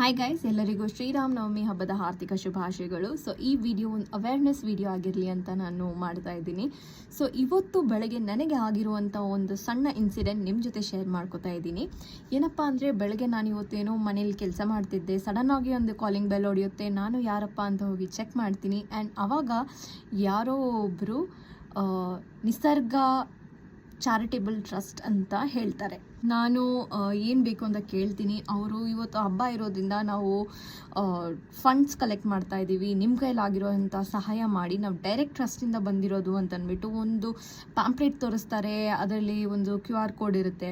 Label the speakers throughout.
Speaker 1: Hi guys ಎಲ್ಲರಿಗೂ ಶ್ರೀರಾಮ್ ನವಮಿ ಹಬ್ಬದ ಆರ್ಥಿಕ ಶುಭಾಶಯಗಳು. ಸೊ ಈ ವಿಡಿಯೋ ಒಂದು ಅವೇರ್ನೆಸ್ ವಿಡಿಯೋ ಆಗಿರಲಿ ಅಂತ ನಾನು ಮಾಡ್ತಾ ಇದ್ದೀನಿ. ಸೊ ಇವತ್ತು ಬೆಳಗ್ಗೆ ನನಗೆ ಆಗಿರುವಂಥ ಒಂದು ಸಣ್ಣ ಇನ್ಸಿಡೆಂಟ್ ನಿಮ್ಮ ಜೊತೆ ಶೇರ್ ಮಾಡ್ಕೋತಾ ಇದ್ದೀನಿ. ಏನಪ್ಪ ಅಂದರೆ, ಬೆಳಗ್ಗೆ ನಾನು ಇವತ್ತೇನೋ ಮನೇಲಿ ಕೆಲಸ ಮಾಡ್ತಿದ್ದೆ ಸಡನ್ ಆಗಿ ಒಂದು ಕಾಲಿಂಗ್ ಬೆಲ್ ಹೊಡೆಯುತ್ತೆ, ನಾನು ಯಾರಪ್ಪ ಅಂತ ಹೋಗಿ ಚೆಕ್ ಮಾಡ್ತೀನಿ. ಆ್ಯಂಡ್ ಆವಾಗ ಯಾರೋ ಒಬ್ಬರು ನಿಸರ್ಗ ಚಾರಿಟೇಬಲ್ ಟ್ರಸ್ಟ್ ಅಂತ ಹೇಳ್ತಾರೆ. ನಾನು ಏನು ಬೇಕು ಅಂತ ಕೇಳ್ತೀನಿ. ಅವರು ಇವತ್ತು ಹಬ್ಬ ಇರೋದ್ರಿಂದ ನಾವು ಫಂಡ್ಸ್ ಕಲೆಕ್ಟ್ ಮಾಡ್ತಾ ಇದ್ದೀವಿ. ನಿಮ್ಮ ಕೈಲಾಗಿರೋಂಥ ಸಹಾಯ ಮಾಡಿ ನಾವು ಡೈರೆಕ್ಟ್ ಟ್ರಸ್ಟಿಂದ ಬಂದಿರೋದು ಅಂತ ಅಂದ್ಬಿಟ್ಟು ಒಂದು ಪ್ಯಾಂಪ್ಲೆಟ್ ತೋರಿಸ್ತಾರೆ. ಅದರಲ್ಲಿ ಒಂದು ಕ್ಯೂ ಆರ್ ಕೋಡ್ ಇರುತ್ತೆ.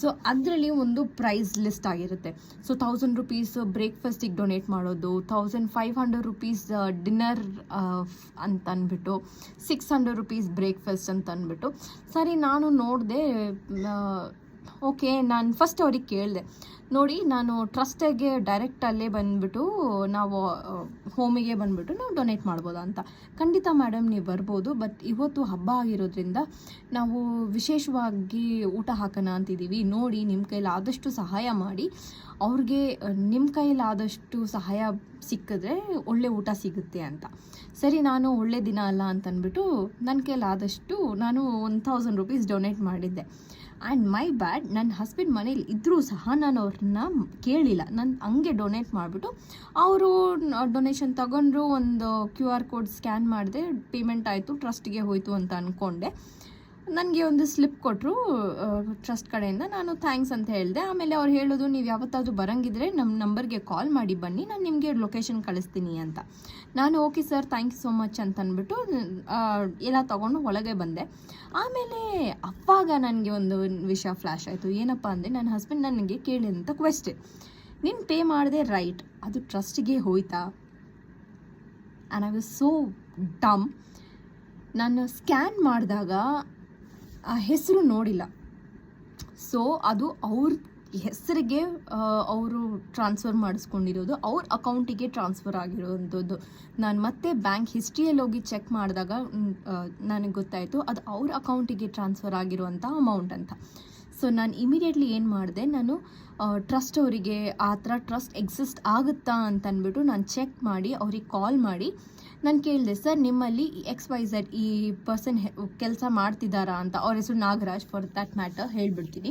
Speaker 1: ಸೊ ಅದರಲ್ಲಿ ಒಂದು ಪ್ರೈಸ್ ಲಿಸ್ಟ್ ಆಗಿರುತ್ತೆ. ಸೊ ತೌಸಂಡ್ ರುಪೀಸ್ ಬ್ರೇಕ್ಫಾಸ್ಟಿಗೆ ಡೊನೇಟ್ ಮಾಡೋದು thousand five hundred rupees dinner ಅಂತ ಅಂದ್ಬಿಟ್ಟು ಸಿಕ್ಸ್ ಹಂಡ್ರೆಡ್ ರುಪೀಸ್ ಬ್ರೇಕ್ಫಾಸ್ಟ್ ಅಂತ ಅಂದ್ಬಿಟ್ಟು ಸರಿ, ನಾನು ನೋಡಿದೆ ಓಕೆ ನಾನು ಫಸ್ಟ್ ಅವ್ರಿಗೆ ಕೇಳಿದೆ. ನೋಡಿ, ನಾನು ಟ್ರಸ್ಟಿಗೆ ಡೈರೆಕ್ಟ್ ಅಲ್ಲೇ ಬಂದುಬಿಟ್ಟು ನಾವು ಹೋಮಿಗೆ ಬಂದುಬಿಟ್ಟು ನಾವು ಡೊನೇಟ್ ಮಾಡ್ಬೋದಾ ಅಂತ. ಖಂಡಿತ ಮೇಡಮ್ ನೀವು ಬರ್ಬೋದು ಬಟ್ ಇವತ್ತು ಹಬ್ಬ ಆಗಿರೋದ್ರಿಂದ ನಾವು ವಿಶೇಷವಾಗಿ ಊಟ ಹಾಕೋಣ ಅಂತಿದ್ದೀವಿ ನೋಡಿ ನಿಮ್ಮ ಕೈಲಿ ಆದಷ್ಟು ಸಹಾಯ ಮಾಡಿ. ಅವ್ರಿಗೆ ನಿಮ್ಮ ಕೈಲಾದಷ್ಟು ಸಹಾಯ ಸಿಕ್ಕಿದ್ರೆ ಒಳ್ಳೆ ಊಟ ಸಿಗುತ್ತೆ ಅಂತ. ಸರಿ, ನಾನು ಒಳ್ಳೆ ದಿನ ಅಲ್ಲ ಅಂತ ಅಂದ್ಬಿಟ್ಟು ನನ್ನ ಕೈಲಾದಷ್ಟು ನಾನು ಒನ್ ಥೌಸಂಡ್ ರುಪೀಸ್ ಡೊನೇಟ್ ಮಾಡಿದ್ದೆ. ಆ್ಯಂಡ್ ಮೈ ಬ್ಯಾಡ್ ನನ್ನ ಹಸ್ಬೆಂಡ್ ಮನೇಲಿ ಇದ್ದರೂ ಸಹ ನಾನು ಅವ್ರನ್ನ ಕೇಳಿಲ್ಲ. ನಾನು ಹಂಗೆ ಡೊನೇಟ್ ಮಾಡಿಬಿಟ್ಟು ಅವರು ಡೊನೇಷನ್ ತಗೊಂಡ್ರು ಒಂದು ಕ್ಯೂ ಆರ್ ಕೋಡ್ ಸ್ಕ್ಯಾನ್ ಮಾಡಿದೆ ಪೇಮೆಂಟ್ ಆಯಿತು ಟ್ರಸ್ಟ್ಗೆ ಹೋಯಿತು ಅಂತ ಅಂದ್ಕೊಂಡೆ ನನಗೆ ಒಂದು ಸ್ಲಿಪ್ ಕೊಟ್ಟರು ಟ್ರಸ್ಟ್ ಕಡೆಯಿಂದ. ನಾನು ಥ್ಯಾಂಕ್ಸ್ ಅಂತ ಹೇಳಿದೆ. ಆಮೇಲೆ ಅವ್ರು ಹೇಳೋದು, ನೀವು ಯಾವತ್ತಾದರೂ ಬರಂಗಿದ್ರೆ ನಮ್ಮ ನಂಬರ್ಗೆ ಕಾಲ್ ಮಾಡಿ ಬನ್ನಿ. ನಾನು ನಿಮಗೆ ಲೊಕೇಶನ್ ಕಳಿಸ್ತೀನಿ ಅಂತ. ನಾನು, okay sir thank you so much ಅಂತ ಅಂದ್ಬಿಟ್ಟು ಎಲ್ಲ ತೊಗೊಂಡು ಒಳಗೆ ಬಂದೆ. ಆಮೇಲೆ ಅವಾಗ ನನಗೆ ಒಂದು ವಿಷಯ ಫ್ಲ್ಯಾಶ್ ಆಯಿತು. ಏನಪ್ಪ ಅಂದರೆ ನನ್ನ ಹಸ್ಬೆಂಡ್ ನನಗೆ ಕೇಳಿದಂಥ ಕ್ವೆಶ್ಚನ್ ನೀನು ಪೇ ಮಾಡಿದೆ ರೈಟ್ ಅದು ಟ್ರಸ್ಟಿಗೆ ಹೋಯ್ತಾ? ಆ್ಯಂಡ್ ಐ ವಾಸ್ ಸೋ ಡಮ್ ನಾನು ಸ್ಕ್ಯಾನ್ ಮಾಡಿದಾಗ ಆ ಹೆಸರು ನೋಡಿಲ್ಲ. ಸೊ ಅದು ಅವ್ರ ಹೆಸರಿಗೆ ಅವರು ಟ್ರಾನ್ಸ್ಫರ್ ಮಾಡಿಸ್ಕೊಂಡಿರೋದು, ಅವ್ರ ಅಕೌಂಟಿಗೆ ಟ್ರಾನ್ಸ್ಫರ್ ಆಗಿರೋವಂಥದ್ದು ನಾನು ಮತ್ತೆ ಬ್ಯಾಂಕ್ ಹಿಸ್ಟ್ರಿಯಲ್ಲಿ ಹೋಗಿ ಚೆಕ್ ಮಾಡಿದಾಗ ನನಗೆ ಗೊತ್ತಾಯಿತು, ಅದು ಅವ್ರ ಅಕೌಂಟಿಗೆ ಟ್ರಾನ್ಸ್ಫರ್ ಆಗಿರುವಂಥ ಅಮೌಂಟ್ ಅಂತ. ಸೊ ನಾನು ಇಮಿಡಿಯೇಟ್ಲಿ ಏನು ಮಾಡಿದೆ, ನಾನು ಟ್ರಸ್ಟ್ ಅವರಿಗೆ, ಆ ಥರ ಟ್ರಸ್ಟ್ ಎಕ್ಸಿಸ್ಟ್ ಆಗುತ್ತಾ ಅಂತ ಅಂದ್ಬಿಟ್ಟು ನಾನು ಚೆಕ್ ಮಾಡಿ, ಅವ್ರಿಗೆ ಕಾಲ್ ಮಾಡಿ ನಾನು ಕೇಳಿದೆ, ಸರ್, ನಿಮ್ಮಲ್ಲಿ ಎಕ್ಸ್ ವೈ ಝೆಡ್ ಈ ಪರ್ಸನ್ ಕೆಲಸ ಮಾಡ್ತಿದ್ದಾರಾ? ಅಂತ ಅವ್ರ ಹೆಸರು ನಾಗರಾಜ್ ಫಾರ್ ದ್ಯಾಟ್ ಮ್ಯಾಟರ್ ಹೇಳ್ಬಿಡ್ತೀನಿ.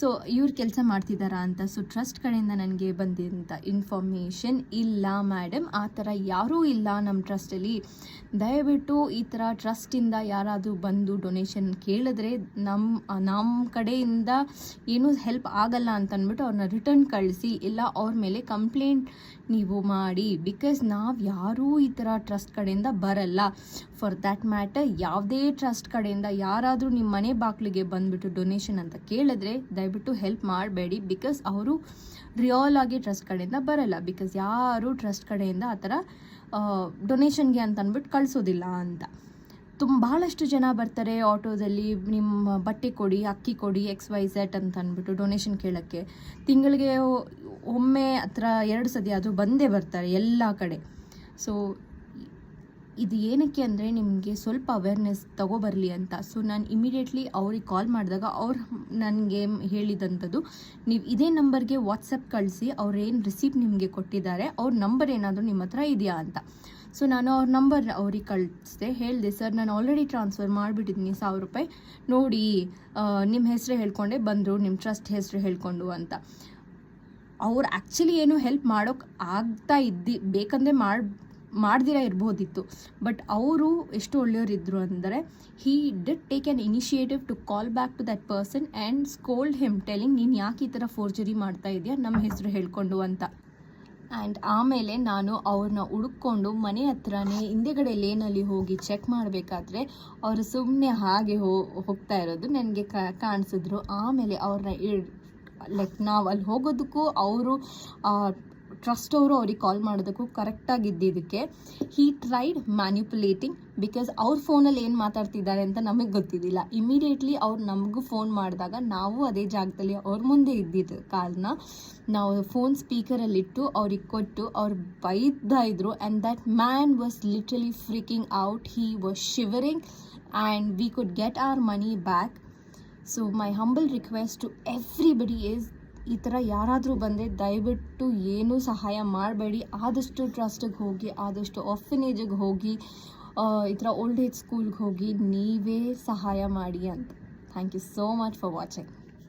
Speaker 1: ಸೊ ಇವ್ರು ಕೆಲಸ ಮಾಡ್ತಿದ್ದಾರಾ ಅಂತ ಸೊ ಟ್ರಸ್ಟ್ ಕಡೆಯಿಂದ ನನಗೆ ಬಂದಿದ್ದಂಥ ಇನ್ಫಾರ್ಮೇಷನ್ ಇಲ್ಲ ಮೇಡಮ್ ಆ ಥರ ಯಾರೂ ಇಲ್ಲ ನಮ್ಮ ಟ್ರಸ್ಟಲ್ಲಿ ದಯವಿಟ್ಟು ಈ ಥರ ಟ್ರಸ್ಟಿಂದ ಯಾರಾದರೂ ಬಂದು ಡೊನೇಷನ್ ಕೇಳಿದ್ರೆ ನಮ್ಮ ನಮ್ಮ ಕಡೆಯಿಂದ ಏನೂ ಹೆಲ್ಪ್ ಆಗಲ್ಲ ಅಂತ ಅಂದ್ಬಿಟ್ಟು ಅವ್ರನ್ನ ರಿಟರ್ನ್ ಕಳಿಸಿ, ಇಲ್ಲ ಅವ್ರ ಮೇಲೆ ಕಂಪ್ಲೇಂಟ್ ನೀವು ಮಾಡಿ. ಬಿಕಾಸ್ ನಾವು ಯಾರೂ ಈ ಥರ ಟ್ರಸ್ಟ್ ಕಡೆಯಿಂದ ಬರಲ್ಲ. ಫಾರ್ ದ್ಯಾಟ್ ಮ್ಯಾಟರ್ ಯಾವುದೇ ಟ್ರಸ್ಟ್ ಕಡೆಯಿಂದ ಯಾರಾದರೂ ನಿಮ್ಮ ಮನೆ ಬಾಗಿಲಿಗೆ ಬಂದುಬಿಟ್ಟು ಡೊನೇಷನ್ ಅಂತ ಕೇಳಿದ್ರೆ ದಯವಿಟ್ಟು ಹೆಲ್ಪ್ ಮಾಡಬೇಡಿ ಬಿಕಾಸ್ ಅವರು ರಿಯಲ್ ಆಗಿ ಟ್ರಸ್ಟ್ ಕಡೆಯಿಂದ ಬರಲ್ಲ. ಬಿಕಾಸ್ ಯಾರೂ ಟ್ರಸ್ಟ್ ಕಡೆಯಿಂದ ಆ ಥರ ಡೊನೇಷನ್ಗೆ ಅಂತ ಅಂದ್ಬಿಟ್ಟು ಕಳಿಸೋದಿಲ್ಲ ಅಂತ. ತುಂಬ ಭಾಳಷ್ಟು ಜನ ಬರ್ತಾರೆ ಆಟೋದಲ್ಲಿ ನಿಮ್ಮ ಬಟ್ಟೆ ಕೊಡಿ, ಅಕ್ಕಿ ಕೊಡಿ ಎಕ್ಸ್ ವೈ ಝೆಟ್ ಅಂತ ಅಂದ್ಬಿಟ್ಟು ಡೊನೇಷನ್ ಕೇಳೋಕ್ಕೆ. ತಿಂಗಳಿಗೆ ಒಮ್ಮೆ ಹತ್ರ ಎರಡು ಸತಿ ಆದರೂ ಬಂದೇ ಬರ್ತಾರೆ ಎಲ್ಲ ಕಡೆ. ಸೊ ಇದು ಏನಕ್ಕೆ ಅಂದರೆ ನಿಮಗೆ ಸ್ವಲ್ಪ ಅವೇರ್ನೆಸ್ ತಗೋಬರಲಿ ಅಂತ. ಸೊ ನಾನು ಇಮಿಡಿಯೇಟ್ಲಿ ಅವ್ರಿಗೆ ಕಾಲ್ ಮಾಡಿದಾಗ ಅವ್ರು ನನಗೆ ಹೇಳಿದಂಥದ್ದು, ನೀವು ಇದೇ ನಂಬರ್ಗೆ ವಾಟ್ಸಪ್ ಕಳಿಸಿ ಅವ್ರೇನು ರಿಸೀಪ್ಟ್ ನಿಮಗೆ ಕೊಟ್ಟಿದ್ದಾರೆ, ಅವ್ರ ನಂಬರ್ ಏನಾದರೂ ನಿಮ್ಮ ಹತ್ರ ಇದೆಯಾ ಅಂತ. ಸೊ ನಾನು ಅವ್ರ ನಂಬರ್ ಅವ್ರಿಗೆ ಕಳಿಸ್ದೆ, ಹೇಳಿದೆ, ಸರ್, ನಾನು ಆಲ್ರೆಡಿ ಟ್ರಾನ್ಸ್ಫರ್ ಮಾಡಿಬಿಟ್ಟಿದ್ದೀನಿ ಸಾವಿರ ರೂಪಾಯಿ. ನೋಡಿ ನಿಮ್ಮ ಹೆಸರು ಹೇಳ್ಕೊಂಡೆ, ಬಂದರು ನಿಮ್ಮ ಟ್ರಸ್ಟ್ ಹೆಸರು ಹೇಳ್ಕೊಂಡು ಅಂತ. ಅವ್ರು ಆ್ಯಕ್ಚುಲಿ ಏನು ಹೆಲ್ಪ್ ಮಾಡೋಕ್ಕೆ ಆಗ್ತಾ ಇದ್ದಿ, ಬೇಕಂದರೆ ಮಾಡಿ ಮಾಡ್ದಿರ ಇರ್ಬೋದಿತ್ತು. ಬಟ್ ಅವರು ಎಷ್ಟು ಒಳ್ಳೆಯವರಿದ್ದರು ಅಂದರೆ he did take an initiative to call back to that person and scold him telling ನೀನು ಯಾಕೆ ಈ ಥರ ಫೋರ್ಜರಿ ಮಾಡ್ತಾ ಇದೆಯಾ? ನಮ್ಮ ಹೆಸರು ಹೇಳಿಕೊಂಡು ಅಂತ. ಆ್ಯಂಡ್ ಆಮೇಲೆ ನಾನು ಅವ್ರನ್ನ ಹುಡುಕೊಂಡು ಮನೆ ಹತ್ರನೇ ಹಿಂದೆಗಡೆ ಲೇನಲ್ಲಿ ಹೋಗಿ ಚೆಕ್ ಮಾಡಬೇಕಾದ್ರೆ, ಅವರು ಸುಮ್ಮನೆ ಹಾಗೆ ಹೋ, ಹೋಗ್ತಾ ಇರೋದು ನನಗೆ ಕಾಣಿಸಿದ್ರು. ಆಮೇಲೆ ಅವ್ರನ್ನ ಲೈಕ್ ನಾವು ಅಲ್ಲಿ ಹೋಗೋದಕ್ಕೂ ಅವರು ಟ್ರಸ್ಟ್ ಅವರು ಅವ್ರಿಗೆ ಕಾಲ್ ಮಾಡೋದಕ್ಕೂ ಕರೆಕ್ಟಾಗಿ ಇದ್ದಿದ್ದಕ್ಕೆ ಹೀ ಟ್ರೈಡ್ ಮ್ಯಾನ್ಯುಪುಲೇಟಿಂಗ್ ಬಿಕಾಸ್ ಅವ್ರ ಫೋನಲ್ಲಿ ಏನು ಮಾತಾಡ್ತಿದ್ದಾರೆ ಅಂತ ನಮಗೆ ಗೊತ್ತಿದ್ದಿಲ್ಲ. ಇಮಿಡಿಯೇಟ್ಲಿ ಅವ್ರು ನಮಗೂ ಫೋನ್ ಮಾಡಿದಾಗ ನಾವು ಅದೇ ಜಾಗದಲ್ಲಿ ಅವ್ರ ಮುಂದೆ ಇದ್ದಿದ್ದ ಕಾಲನ್ನ ನಾವು ಫೋನ್ ಸ್ಪೀಕರಲ್ಲಿಟ್ಟು ಅವ್ರಿಗೆ ಕೊಟ್ಟು ಅವ್ರು ಬೈತಾ ಇದ್ರು and that man was literally freaking out he was shivering and we could get our money back so my humble request to everybody is ಈ ಥರ ಯಾರಾದರೂ ಬಂದರೆ ದಯವಿಟ್ಟು ಏನೂ ಸಹಾಯ ಮಾಡಬೇಡಿ. ಆದಷ್ಟು ಟ್ರಸ್ಟಿಗೆ ಹೋಗಿ, ಆದಷ್ಟು ಆಫಿನೇಜಿಗೆ ಹೋಗಿ ಈ ಥರ ಓಲ್ಡ್ ಏಜ್ ಸ್ಕೂಲ್ಗೆ ಹೋಗಿ ನೀವೇ ಸಹಾಯ ಮಾಡಿ ಅಂತ. Thank you so much for watching